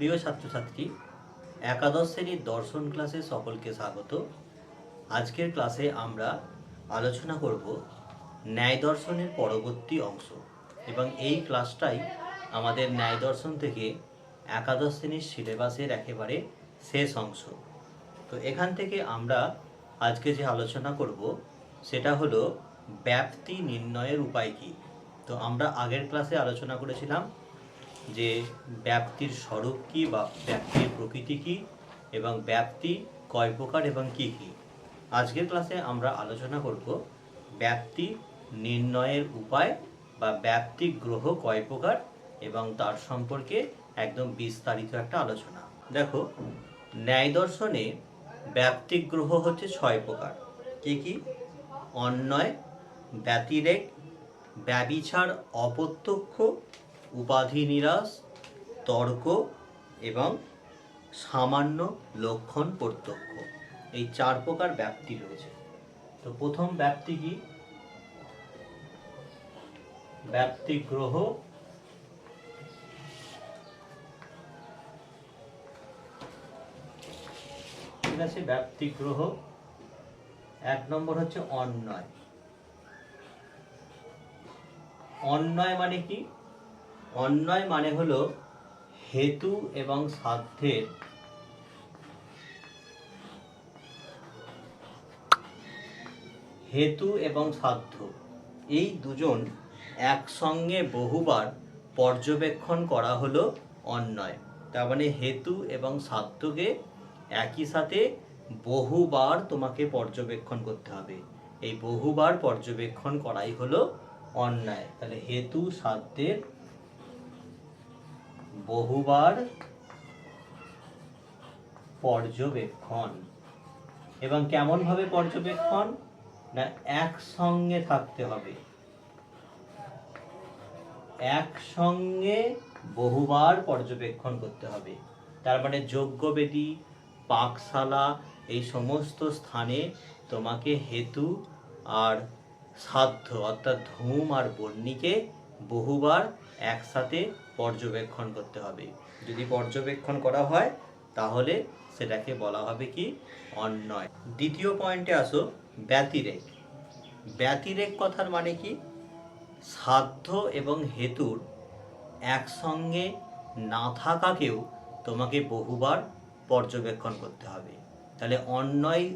প্রিয় ছাত্রছাত্রী, একাদশ শ্রেণির দর্শন ক্লাসে সকলকে স্বাগত। আজকের ক্লাসে আমরা আলোচনা করব ন্যায় দর্শনের পরবর্তী অংশ এবং এই ক্লাসটাই আমাদের ন্যায় দর্শন থেকে একাদশ শ্রেণির সিলেবাসের একেবারে শেষ অংশ। তো এখান থেকে আমরা আজকে যে আলোচনা করব, সেটা হলো ব্যাপ্তি নির্ণয়ের উপায় কী? তো আমরা আগের ক্লাসে আলোচনা করেছিলাম যে ব্যাপ্তির স্বরূপ কী বা ব্যাপ্তির প্রকৃতি কী এবং ব্যাপ্তি কয় প্রকার এবং কী কী? আজকের ক্লাসে আমরা আলোচনা করব ব্যাপ্তি নির্ণয়ের উপায় বা ব্যাপ্তি গ্রহ কয় প্রকার এবং তার সম্পর্কে একদম বিস্তারিত একটা আলোচনা। দেখো, ন্যায় দর্শনে ব্যাপ্তিক গ্রহ হচ্ছে ছয় প্রকার। কি কি? অন্যয় ব্যতিরেক, ব্যবিচার, অপ্রত্যক্ষ উপাধি নিরাশ, তর্ক এবং সামান্য লক্ষণ প্রত্যক্ষ। এই চার প্রকার ব্যাপ্তি রয়েছে। তো প্রথম ব্যাপ্তি কি? ব্যাপ্তি গ্রহ, ঠিক আছে? ব্যাপ্তি গ্রহ, এক নম্বর হচ্ছে অন্যয়। অন্যয় মানে কি? অন্যয় মানে হলো হেতু এবং সাধ্যের। হেতু এবং সাধ্য, এই দুজন একসঙ্গে বহুবার পর্যবেক্ষণ করা হলো অন্যয় তার মানে হেতু এবং সাধ্যকে একই সাথে বহুবার তোমাকে পর্যবেক্ষণ করতে হবে। এই বহুবার পর্যবেক্ষণ করাই হলো অন্যায় তাহলে হেতু, সাধ্যের বহুবার পর্যবেক্ষণ। এবং কেমন ভাবে পর্যবেক্ষণ? না, একসঙ্গে থাকতে হবে। একসঙ্গে বহুবার পর্যবেক্ষণ করতে হবে। তার মানে যজ্ঞবেদী পাকশালা, এই সমস্ত স্থানে তোমাকে হেতু আর সাধ্য, অর্থাৎ ধূম আর বর্ণিকে বহুবার একসাথে পর্যবেক্ষণ করতে হবে। যদি পর্যবেক্ষণ করা হয়, তাহলে সেটাকে বলা হবে কি? অন্যয় দ্বিতীয় পয়েন্টে আসো, ব্যতিরেক। ব্যতিরেক কথার মানে কি? সাধ্য এবং হেতুর একসঙ্গে না থাকাকেও তোমাকে বহুবার পর্যবেক্ষণ করতে হবে। তাহলে অন্যয়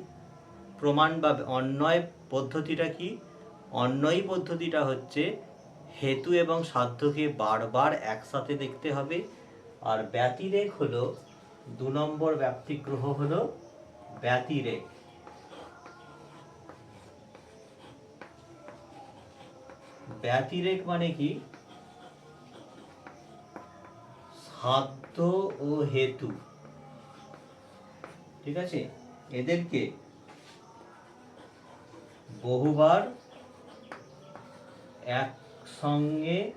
প্রমাণ বা অন্যয় পদ্ধতিটা কি? অন্যয় পদ্ধতিটা হচ্ছে হেতু এবং সাধ্যকে বারবার একসাথে দেখতে হবে। আর ব্যতিরেক হলো, দু নম্বর ব্যাপ্তিগ্রহ হলো ব্যতিরেক। ব্যতিরেক মানে কি? সাধ্য ও হেতু। ঠিক আছে? এদেরকে বহুবার একসঙ্গে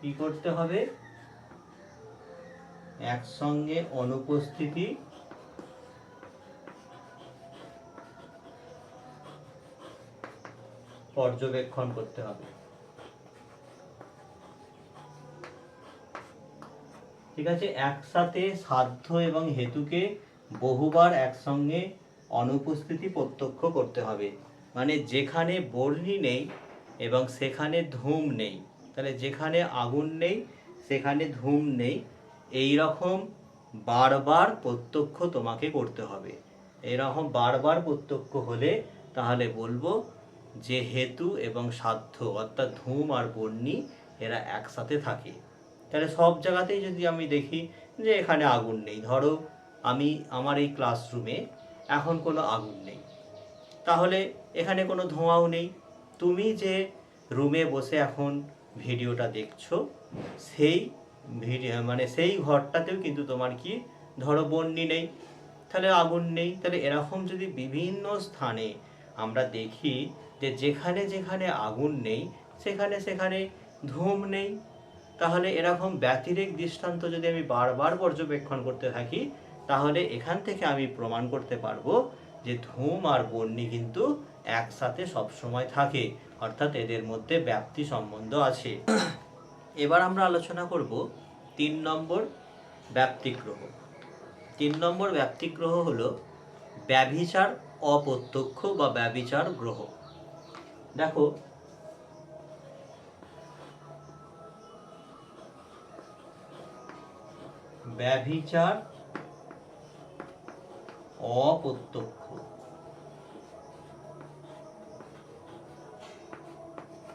কি করতে হবে? একসঙ্গে অনুপস্থিতি পর্যবেক্ষণ করতে হবে। ঠিক আছে? একসাথে সাধ্য এবং হেতুকে বহুবার একসঙ্গে অনুপস্থিতি প্রত্যক্ষ করতে হবে। মানে যেখানে বর্ণি নেই এবং সেখানে ধূম নেই। তাহলে যেখানে আগুন নেই, সেখানে ধূম নেই। এই রকম বারবার প্রত্যক্ষ তোমাকে করতে হবে। এরকম বারবার প্রত্যক্ষ হলে তাহলে বলব যে হেতু এবং সাধ্য, অর্থাৎ ধূম আর বর্ণি এরা একসাথে থাকে। তাহলে সব জায়গাতেই যদি আমি দেখি যে এখানে আগুন নেই, ধরো আমি আমার এই ক্লাসরুমে এখন কোনো আগুন নেই। তাহলে এখানে কোনো ধোঁয়াও নেই। তুমি যে রুমে বসে এখন ভিডিওটা দেখছ, সেই ভিডিও মানে সেই ঘরটাতেও কিন্তু তোমার কি ধরো বন্যি নেই, তাহলে আগুন নেই। তাহলে এরকম যদি বিভিন্ন স্থানে আমরা দেখি যে যেখানে যেখানে আগুন নেই, সেখানে সেখানে ধূম নেই, তাহলে এরকম ব্যতিরেক দৃষ্টান্ত যদি আমি বারবার পর্যবেক্ষণ করতে থাকি, তাহলে এখান থেকে আমি প্রমাণ করতে পারব যে ধূম আর বর্ণি কিন্তু একসাথে সবসময় থাকে, অর্থাৎ এদের মধ্যে ব্যাপ্তি সম্বন্ধ আছে। এবার আমরা আলোচনা করব তিন নম্বর ব্যাপ্তিগ্রহ। তিন নম্বর ব্যাপ্তিগ্রহ হলো ব্যভিচার অপ্রত্যক্ষ বা ব্যভিচার গ্রহ। দেখো, ব্যভিচার অপ্রত্যক্ষ।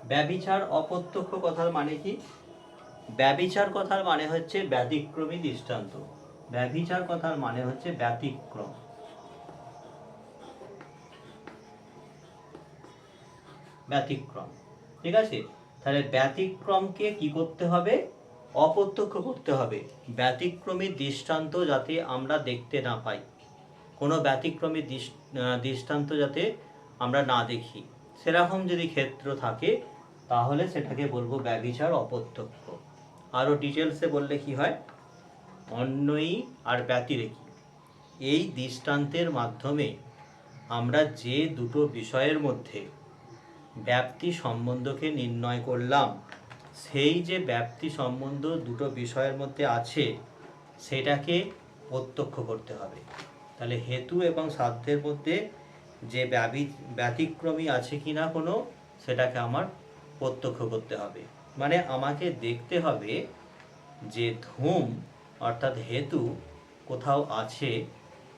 ব্যভিচার অপ্রত্যক্ষ কথার মানে কি? ব্যবিচার কথার মানে হচ্ছে ব্যতিক্রমী দৃষ্টান্ত। ব্যভিচার কথার মানে হচ্ছে ব্যতিক্রম। ব্যতিক্রম। ঠিক আছে? তাহলে ব্যতিক্রমকে কি করতে হবে? অপ্রত্যক্ষ করতে হবে। ব্যতিক্রমী দৃষ্টান্ত যাতে আমরা দেখতে না পাই। কোনো ব্যতিক্রমী দৃষ্টান্ত যাতে আমরা না দেখি। সেরকম যদি ক্ষেত্র থাকে, তাহলে সেটাকে বলব ব্যভিচার অপ্রত্যক্ষ। আরও ডিটেলসে বললে কি হয়? অন্যই আর ব্যতিরেকি। এই দৃষ্টান্তের মাধ্যমে আমরা যে দুটো বিষয়ের মধ্যে ব্যাপ্তি সম্বন্ধকে নির্ণয় করলাম, সেই যে ব্যাপ্তি সম্বন্ধ দুটো বিষয়ের মধ্যে আছে, সেটাকে প্রত্যক্ষ করতে হবে। তাহলে হেতু এবং সাধ্যের মধ্যে যে ব্যাবি, ব্যতিক্রমী আছে কি না কোনো, সেটাকে আমার প্রত্যক্ষ করতে হবে। মানে আমাকে দেখতে হবে যে ধূম অর্থাৎ হেতু কোথাও আছে,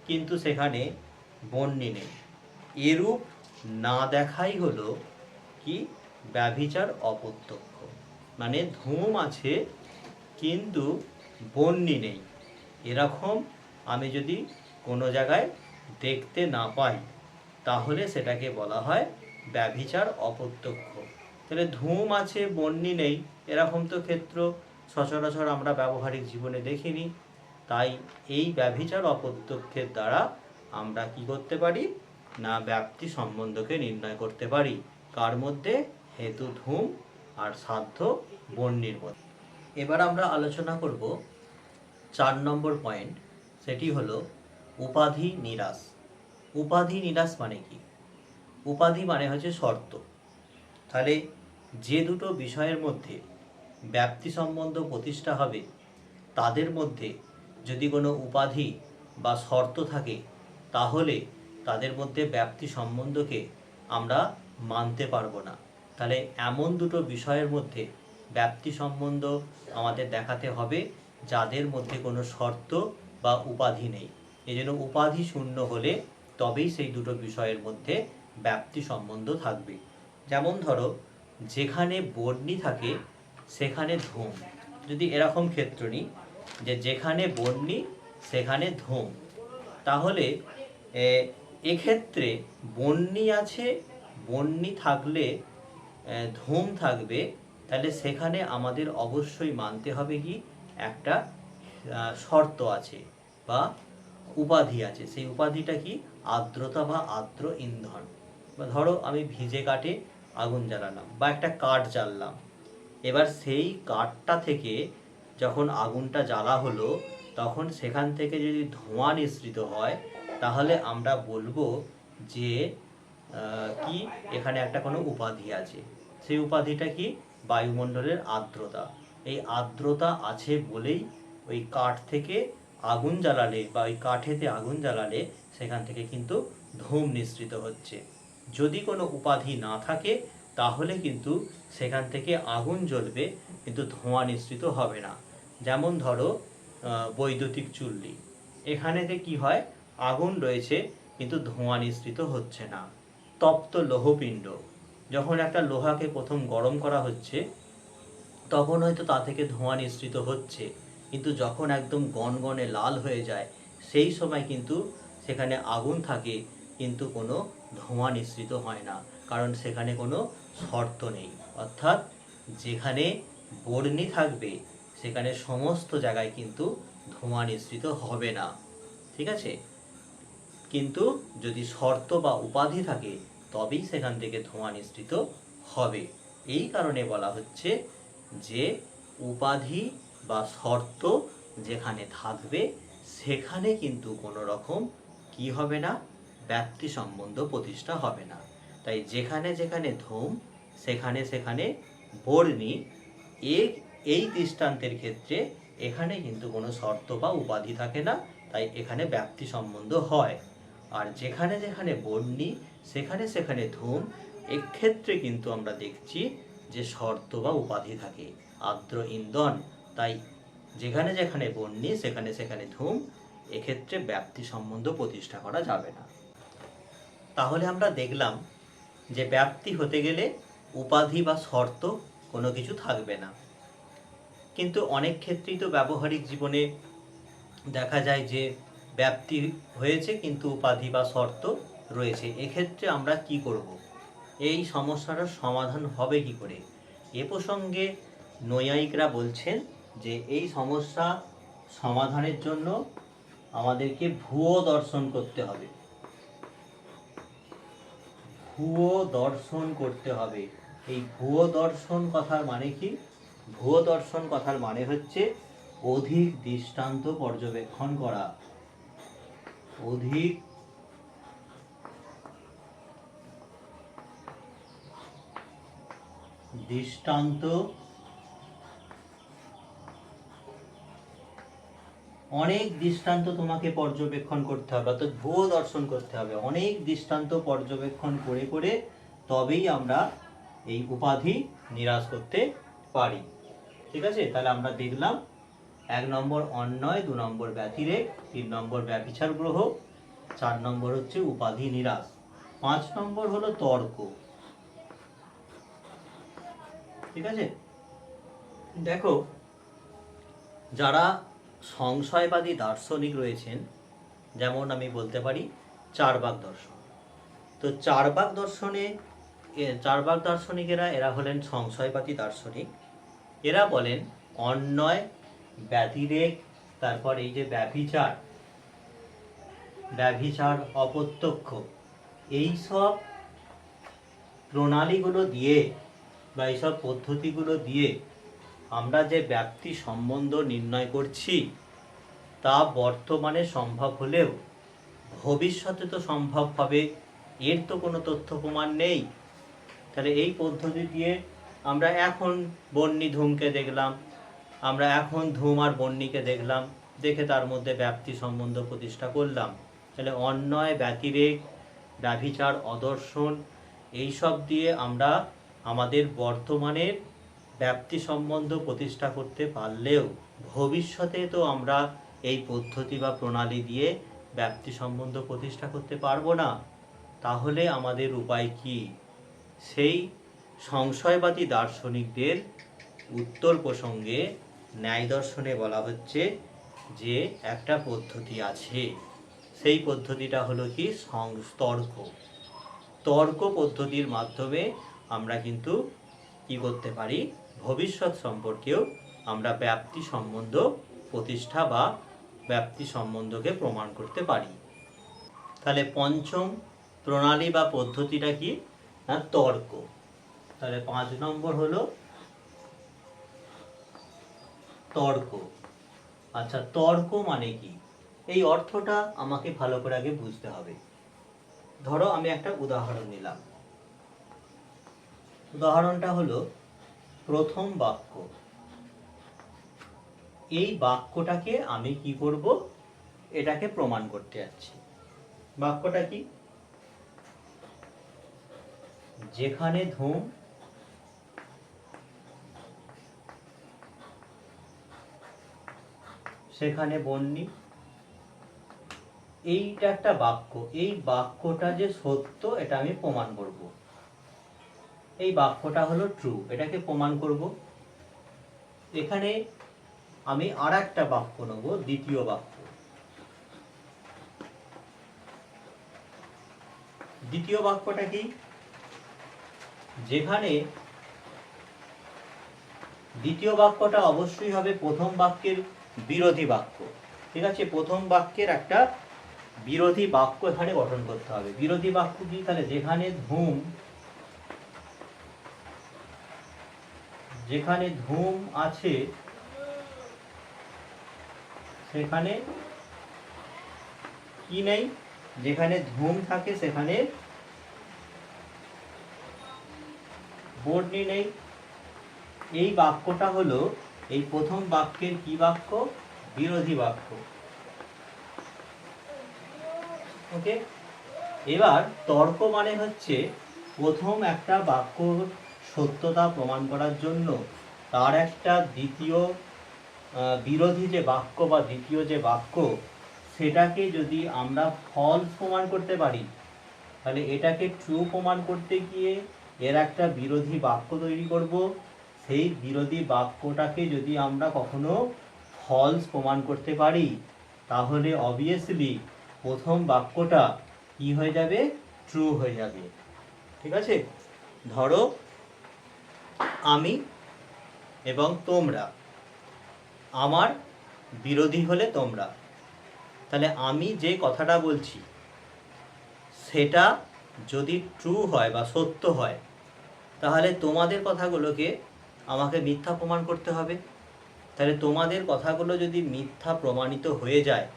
কিন্তু সেখানে বন্যি নেই। এরূপ না দেখাই হলো কি ব্যভিচার অপ্রত্যক্ষ। মানে ধূম আছে, কিন্তু বন্যি নেই। এরকম আমি যদি কোনো জায়গায় দেখতে না পাই, তাহলে সেটাকে বলা হয় ব্যভিচার অপ্রত্যক্ষ। তাহলে ধূম আছে, বন্যি নেই, এরকম তো ক্ষেত্র সচরাচর আমরা ব্যবহারিক জীবনে দেখিনি। তাই এই ব্যভিচার অপ্রত্যক্ষের দ্বারা আমরা কি করতে পারি? না ব্যাপ্তি সম্বন্ধকে নির্ণয় করতে পারি। কার মধ্যে? হেতু ধূম আর সাধ্য বন্যির মধ্যে। এবার আমরা আলোচনা করব চার নম্বর পয়েন্ট সেটি হলো উপাধি নিরাশ। উপাধি নিরাশ মানে কি? উপাধি মানে হচ্ছে শর্ত। তাহলে যে দুটো বিষয়ের মধ্যে ব্যাপ্তি সম্বন্ধ প্রতিষ্ঠা হবে, তাদের মধ্যে যদি কোনো উপাধি বা শর্ত থাকে, তাহলে তাদের মধ্যে ব্যাপ্তি সম্বন্ধকে আমরা মানতে পারব না। তাহলে এমন দুটো বিষয়ের মধ্যে ব্যাপ্তি সম্বন্ধ আমাদের দেখাতে হবে, যাদের মধ্যে কোনো শর্ত বা উপাধি নেই। এই জন্য উপাধি শূন্য হলে তবেই সেই দুটো বিষয়ের মধ্যে ব্যাপ্তি সম্বন্ধ থাকবে। যেমন ধরো, যেখানে বর্ণি থাকে, সেখানে ধূম। যদি এরকম ক্ষেত্র নিই, যে যেখানে বর্ণি, সেখানে ধূম। তাহলে এক্ষেত্রে বন্যি আছে বন্যি থাকলে ধূম থাকবে, তাহলে সেখানে আমাদের অবশ্যই মানতে হবে কি? একটা শর্ত আছে, বা উপাধি আছে। সেই উপাধিটা কি? আর্দ্রতা বা আর্দ্র ইন্ধন। বা ধরো আমি ভিজে কাঠে আগুন জ্বালালাম বা একটা কাঠ জ্বাললাম। এবার সেই কাঠটা থেকে যখন আগুনটা জ্বালা হলো, তখন সেখান থেকে যদি ধোঁয়া নিঃসৃত হয়, তাহলে আমরা বলব যে কি? এখানে একটা কোনো উপাধি আছে। সেই উপাধিটা কি? বায়ুমণ্ডলের আর্দ্রতা। এই আর্দ্রতা আছে বলেই ওই কাঠ থেকে আগুন জ্বালালে বা ওই কাঠেতে আগুন জ্বালালে সেখান থেকে কিন্তু ধূম নিঃসৃত হচ্ছে। যদি কোনো উপাধি না থাকে, তাহলে কিন্তু সেখান থেকে আগুন জ্বলবে, কিন্তু ধোঁয়া নিঃসৃত হবে না। যেমন ধরো বৈদ্যুতিক চুল্লি। এখানেতে কি হয়, আগুন রয়েছে, কিন্তু ধোঁয়া নিঃসৃত হচ্ছে না। তপ্ত লোহপিণ্ড। যখন একটা লোহাকে প্রথম গরম করা হচ্ছে, তখন হয়তো তা থেকে ধোঁয়া নিঃসৃত হচ্ছে। কিন্তু যখন একদম গনগনে লাল হয়ে যায়, সেই সময় কিন্তু সেখানে আগুন থাকে, কিন্তু কোনো ধোঁয়া নিঃসৃত হয় না, কারণ সেখানে কোনো শর্ত নেই। অর্থাৎ যেখানে বর্ণি থাকবে, সেখানে সমস্ত জায়গায় কিন্তু ধোঁয়া নিঃসৃত হবে না। ঠিক আছে? কিন্তু যদি শর্ত বা উপাধি থাকে, তবেই সেখান থেকে ধোঁয়া নিঃসৃত হবে। এই কারণে বলা হচ্ছে যে, উপাধি বা শর্ত যেখানে থাকবে, সেখানে কিন্তু কোনো রকম কি হবে না, ব্যক্তি সম্বন্ধ প্রতিষ্ঠা হবে না। তাই যেখানে যেখানে ধূম, সেখানে সেখানে বর্ণি, এ, এই দৃষ্টান্তের ক্ষেত্রে এখানে কিন্তু কোনো শর্ত বা উপাধি থাকে না, তাই এখানে ব্যাপ্তি সম্বন্ধ হয়। আর যেখানে যেখানে বর্ণি, সেখানে সেখানে ধূম, এক্ষেত্রে কিন্তু আমরা দেখছি যে শর্ত বা উপাধি থাকে। আর্দ্র ইন্ধন তাই যেখানে যেখানে বন্যি, সেখানে সেখানে ধূম, এক্ষেত্রে ব্যাপ্তি সম্বন্ধ প্রতিষ্ঠা করা যাবে না। তাহলে আমরা দেখলাম যে ব্যাপ্তি হতে গেলে উপাধি বা শর্ত কোনো কিছু থাকবে না। কিন্তু অনেক ক্ষেত্রেই তো ব্যবহারিক জীবনে দেখা যায় যে ব্যাপ্তি হয়েছে কিন্তু উপাধি বা শর্ত রয়েছে। এক্ষেত্রে আমরা কি করব? এই সমস্যাটার সমাধান হবে কি করে? এ প্রসঙ্গে নৈয়ায়িকরা বলছেন যে এই সমস্যা সমাধানের জন্য আমাদেরকে ভুয়ো দর্শন করতে হবে। ভুয়ো দর্শন করতে হবে। এই ভুয়ো দর্শন কথার মানে কি? ভুয়ো দর্শন কথার মানে হচ্ছে অধিক দৃষ্টান্ত পর্যবেক্ষণ করা। অধিক দৃষ্টান্ত অনেক দৃষ্টান্ত তোমাকে পর্যবেক্ষণ করতে হবে, অর্থাৎ ভুয়ো দর্শন করতে হবে। অনেক দৃষ্টান্ত পর্যবেক্ষণ করে করে তবেই আমরা এই উপাধি নিরাশ করতে পারি। ঠিক আছে? তাহলে আমরা দেখলাম এক নম্বর অন্যয় দু নম্বর ব্যতিরেক, তিন নম্বর ব্যবিচার গ্রহ, চার নম্বর হচ্ছে উপাধি নিরাশ। পাঁচ নম্বর হলো তর্ক। ঠিক আছে? দেখো, যারা সংশয়বাদী দার্শনিক রয়েছেন যেমন আমি বলতে পারি চারবাক দর্শন। তো চারবাক দর্শনে এ, চারবাক দার্শনিকেরা এরা হলেন সংশয়বাদী দার্শনিক। এরা বলেন অন্যয় ব্যতিরেক তারপর এই যে ব্যভিচার ব্যভিচার অপ্রত্যক্ষ এইসব প্রণালীগুলো দিয়ে বা এইসব পদ্ধতিগুলো দিয়ে আমরা যে ব্যক্তি সম্বন্ধ নির্ণয় করছি, তা বর্তমানে সম্ভব হলেও ভবিষ্যতে তো সম্ভব হবে, এর তো কোনো তথ্য প্রমাণ নেই। তাহলে এই পদ্ধতি দিয়ে আমরা এখন বন্যী ধূমকে দেখলাম, আমরা এখন ধূম আর বন্যীকে দেখলাম, দেখে তার মধ্যে ব্যাপ্তি সম্বন্ধ প্রতিষ্ঠা করলাম। তাহলে অন্যয় ব্যতিরেক, ব্যভিচার, অদর্শন, এইসব দিয়ে আমরা আমাদের বর্তমানের ব্যাপ্তি সম্বন্ধ প্রতিষ্ঠা করতে পারলেও ভবিষ্যতে তো আমরা এই পদ্ধতি বা প্রণালী দিয়ে ব্যাপ্তি সম্বন্ধ প্রতিষ্ঠা করতে পারব না। তাহলে আমাদের উপায় কি? সেই সংশয়বাদী দার্শনিকদের উত্তর প্রসঙ্গে ন্যায় দর্শনে বলা হচ্ছে যে একটা পদ্ধতি আছে। সেই পদ্ধতিটা হলো কি? তর্ক তর্ক পদ্ধতির মাধ্যমে আমরা কিন্তু কি করতে পারি? ভবিষ্যৎ সম্পর্কেও আমরা ব্যাপ্তি সম্বন্ধ প্রতিষ্ঠা বা ব্যাপ্তি সম্বন্ধকে প্রমাণ করতে পারি। তাহলে পঞ্চম প্রণালী বা পদ্ধতিটা কি? না তর্ক। তাহলে পাঁচ নম্বর হলো তর্ক। আচ্ছা তর্ক মানে কি? এই অর্থটা আমাকে ভালো করে আগে বুঝতে হবে। ধরো আমি একটা উদাহরণ নিলাম। উদাহরণটা হলো প্রথম বাক্য। এই বাক্যটাকে আমি কি করব? এটাকে প্রমাণ করতে যাচ্ছি। বাক্যটা কি? যেখানে ধূম, সেখানে বন্যি। এইটা একটা বাক্য। এই বাক্যটা যে সত্য, এটা আমি প্রমাণ করব। এই বাক্যটা হলো ট্রু এটাকে প্রমাণ করব। এখানে আমি আর একটা বাক্য নেব, দ্বিতীয় বাক্য। দ্বিতীয় বাক্যটা কি? যেখানে দ্বিতীয় বাক্যটা অবশ্যই হবে প্রথম বাক্যের বিরোধী বাক্য। ঠিক আছে? প্রথম বাক্যের একটা বিরোধী বাক্য এখানে গঠন করতে হবে। বিরোধী বাক্য কি? তাহলে যেখানে ধূম যেখানে ধূম আছে, সেখানে কি নেই? যেখানে ধূম থাকে, সেখানে বর্ণি নেই। এই বাক্যটা হলো, এই প্রথম বাক্যের কি বাক্য? বিরোধী বাক্য। ওকে এবার তর্ক মানে হচ্ছে, প্রথম একটা বাক্য সত্যতা প্রমাণ করার জন্য তার একটা দ্বিতীয় বিরোধী যে বাক্য বা দ্বিতীয় যে বাক্য, সেটাকে যদি আমরা ফলস প্রমাণ করতে পারি, তাহলে এটাকে ট্রু প্রমাণ করতে গিয়ে এর একটা বিরোধী বাক্য তৈরি করব। সেই বিরোধী বাক্যটাকে যদি আমরা কখনো ফলস প্রমাণ করতে পারি, তাহলে অবভিয়াসলি প্রথম বাক্যটা কি হয়ে যাবে? ট্রু হয়ে যাবে। ঠিক আছে? ধরো আমি এবং তোমরা। আমার বিরোধী হলে তোমরা। তাহলে আমি যে কথাটা বলছি, সেটা যদি ট্রু হয় বা সত্য হয়, তাহলে তোমাদের কথাগুলোকে আমাকে মিথ্যা প্রমাণ করতে হবে। তাহলে তোমাদের কথাগুলো যদি মিথ্যা প্রমাণিত হয়ে যায়,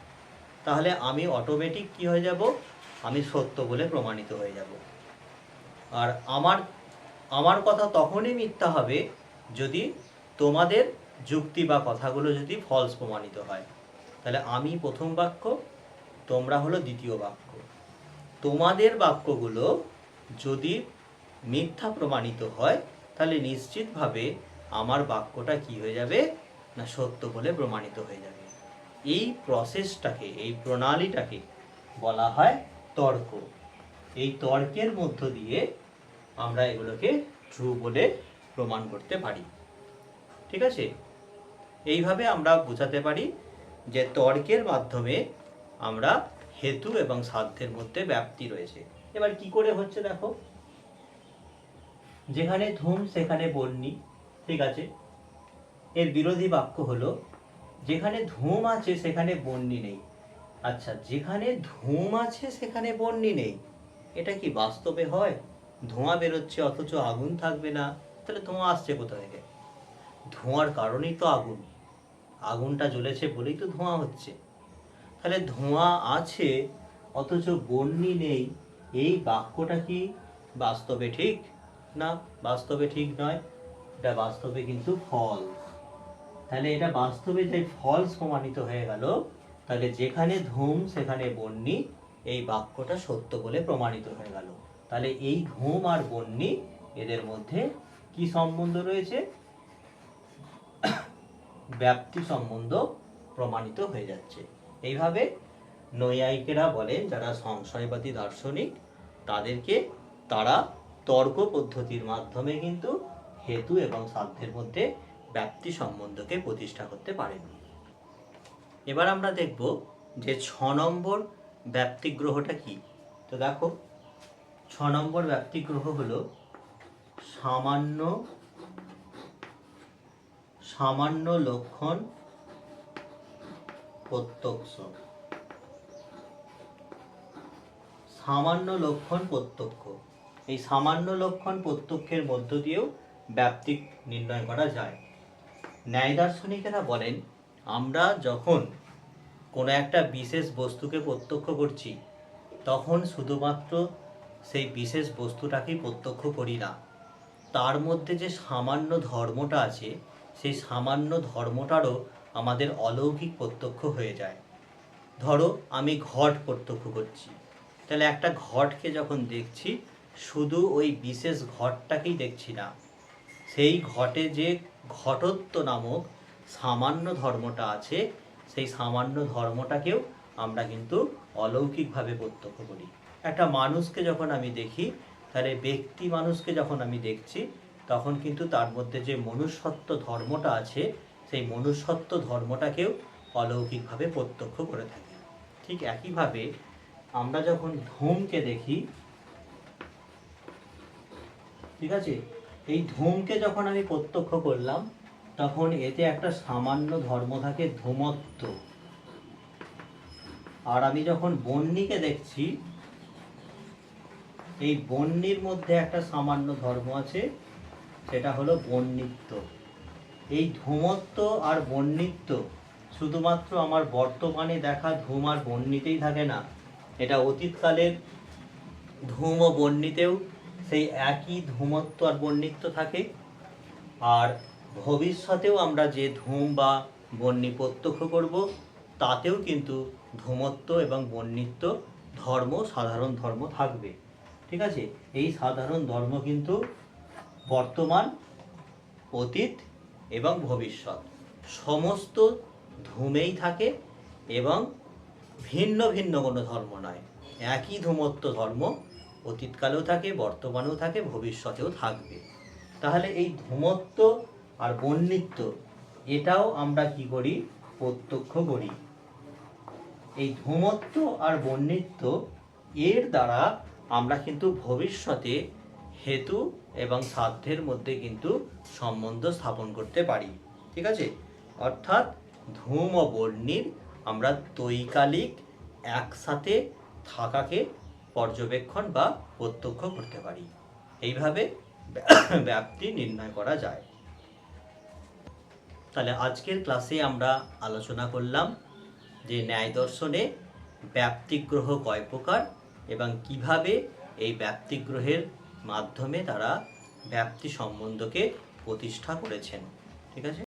তাহলে আমি অটোমেটিক কি হয়ে যাব? আমি সত্য বলে প্রমাণিত হয়ে যাব। আর আমার আমার কথা তখনই মিথ্যা হবে যদি তোমাদের যুক্তি বা কথাগুলো যদি ফলস প্রমাণিত হয়। তাহলে আমি প্রথম বাক্য, তোমরা হলো দ্বিতীয় বাক্য। তোমাদের বাক্যগুলো যদি মিথ্যা প্রমাণিত হয়, তাহলে নিশ্চিতভাবে আমার বাক্যটা কি হয়ে যাবে না সত্য বলে প্রমাণিত হয়ে যাবে। এই প্রসেসটাকে এই প্রণালীটাকে বলা হয় তর্ক। এই তর্কের মধ্য দিয়ে আমরা এগুলোকে ট্রু বলে প্রমাণ করতে পারি। ঠিক আছে? এইভাবে আমরা বোঝাতে পারি যে তর্কের মাধ্যমে আমরা হেতু এবং সাধ্যের মধ্যে ব্যাপ্তি রয়েছে। এবার কি করে হচ্ছে দেখো? যেখানে ধূম, সেখানে বন্যি, ঠিক আছে? এর বিরোধী বাক্য হলো, যেখানে ধূম আছে, সেখানে বন্যি নেই। আচ্ছা যেখানে ধূম আছে, সেখানে বন্যি নেই। এটা কি বাস্তবে হয়? ধোঁয়া বেরোচ্ছে, অথচ আগুন থাকবে না। তাহলে ধোঁয়া আসছে কোথা থেকে? ধোঁয়ার কারণেই তো আগুন। আগুনটা জ্বলেছে বলেই তো ধোঁয়া হচ্ছে। তাহলে ধোঁয়া আছে, অথচ বন্যি নেই। এই বাক্যটা কি বাস্তবে ঠিক? না, বাস্তবে ঠিক নয়। এটা বাস্তবে কিন্তু ফলস তাহলে এটা বাস্তবে যে ফলস প্রমাণিত হয়ে গেল, তাহলে যেখানে ধূম, সেখানে বন্যি, এই বাক্যটা সত্য বলে প্রমাণিত হয়ে গেল। তাহলে এই ঘুম আর বন্যি এদের মধ্যে কি সম্বন্ধ রয়েছে? ব্যাপ্তি সম্বন্ধ প্রমাণিত হয়ে যাচ্ছে। এইভাবে নৈয়ায়িকেরা বলেন যারা সংশয়বাদী দার্শনিক, তাদেরকে তারা তর্ক পদ্ধতির মাধ্যমে কিন্তু হেতু এবং সাধ্যের মধ্যে ব্যাপ্তি সম্বন্ধকে প্রতিষ্ঠা করতে পারেন। এবার আমরা দেখব যে ছ নম্বর ব্যাপ্তিগ্রহটা কি? তো দেখো ছ নম্বর ব্যাপ্তিগ্রহ হলো সামান্য সামান্য লক্ষণ প্রত্যক্ষ। সামান্য লক্ষণ প্রত্যক্ষ। এই সামান্য লক্ষণ প্রত্যক্ষের মধ্য দিয়েও ব্যাপ্তি নির্ণয় করা যায়। ন্যায় দার্শনিকেরা বলেন, আমরা যখন কোনো একটা বিশেষ বস্তুকে প্রত্যক্ষ করছি, তখন শুধুমাত্র সেই বিশেষ বস্তুটাকেই প্রত্যক্ষ করি না। তার মধ্যে যে সামান্য ধর্মটা আছে, সেই সামান্য ধর্মটারও আমাদের অলৌকিক প্রত্যক্ষ হয়ে যায়। ধরো, আমি ঘট প্রত্যক্ষ করছি। তাহলে একটা ঘটকে যখন দেখছি, শুধু ওই বিশেষ ঘটটাকেই দেখছি না। সেই ঘটে যে ঘটত্ব নামক সামান্য ধর্মটা আছে, সেই সামান্য ধর্মটাকেও আমরা কিন্তু অলৌকিকভাবে প্রত্যক্ষ করি। একটা মানুষকে যখন আমি দেখি, তাহলে ব্যক্তি মানুষকে যখন আমি দেখছি, তখন কিন্তু তার মধ্যে যে মনুষ্যত্ব ধর্মটা আছে, সেই মনুষ্যত্ব ধর্মটাকেও অলৌকিকভাবে প্রত্যক্ষ করে থাকে। ঠিক একইভাবে আমরা যখন ধূমকে দেখি, ঠিক আছে? এই ধূমকে যখন আমি প্রত্যক্ষ করলাম, তখন এতে একটা সামান্য ধর্ম থাকে ধূমত্ব। আর আমি যখন বন্যিকে দেখছি এই বন্যির মধ্যে একটা সামান্য ধর্ম আছে, সেটা হলো বন্যিত্ব এই ধূমত্ব আর বন্যিত্ব শুধুমাত্র আমার বর্তমানে দেখা ধূম আর বন্যিতেই থাকে না, এটা অতীতকালের ধূম ও বন্যিতেও সেই একই ধূমত্ব আর বন্যিত্ব থাকে। আর ভবিষ্যতেও আমরা যে ধূম বা বন্যি প্রত্যক্ষ করব, তাতেও কিন্তু ধূমত্ব এবং বন্যিত্ব ধর্ম, সাধারণ ধর্ম থাকবে। ঠিক আছে? এই সাধারণ ধর্ম কিন্তু বর্তমান, অতীত এবং ভবিষ্যৎ। সমস্ত ধূমেই থাকে এবং ভিন্ন ভিন্ন কোনো ধর্ম নয়। একই ধূমত্ব ধর্ম অতীতকালেও থাকে, বর্তমানেও থাকে, ভবিষ্যতেও থাকবে। তাহলে এই ধূমত্ব আর বন্যিত্ব এটাও আমরা কি করি? প্রত্যক্ষ করি। এই ধূমত্ব আর বন্যিত্ব এর দ্বারা আমরা কিন্তু ভবিষ্যতে হেতু এবং সাধ্যের মধ্যে কিন্তু সম্বন্ধ স্থাপন করতে পারি। ঠিক আছে? অর্থাৎ ধূম ও বর্ণির আমরা তৈকালিক একসাথে থাকাকে পর্যবেক্ষণ বা প্রত্যক্ষ করতে পারি। এইভাবে ব্যাপ্তি নির্ণয় করা যায়। তাহলে আজকের ক্লাসে আমরা আলোচনা করলাম যে ন্যায় দর্শনে ব্যাপ্তিগ্রহ কয় প্রকার? এবং কীভাবে এই ব্যাপ্তিগ্রহের মাধ্যমে তারা ব্যাপ্তি সম্বন্ধকে প্রতিষ্ঠা করেছেন। ঠিক আছে?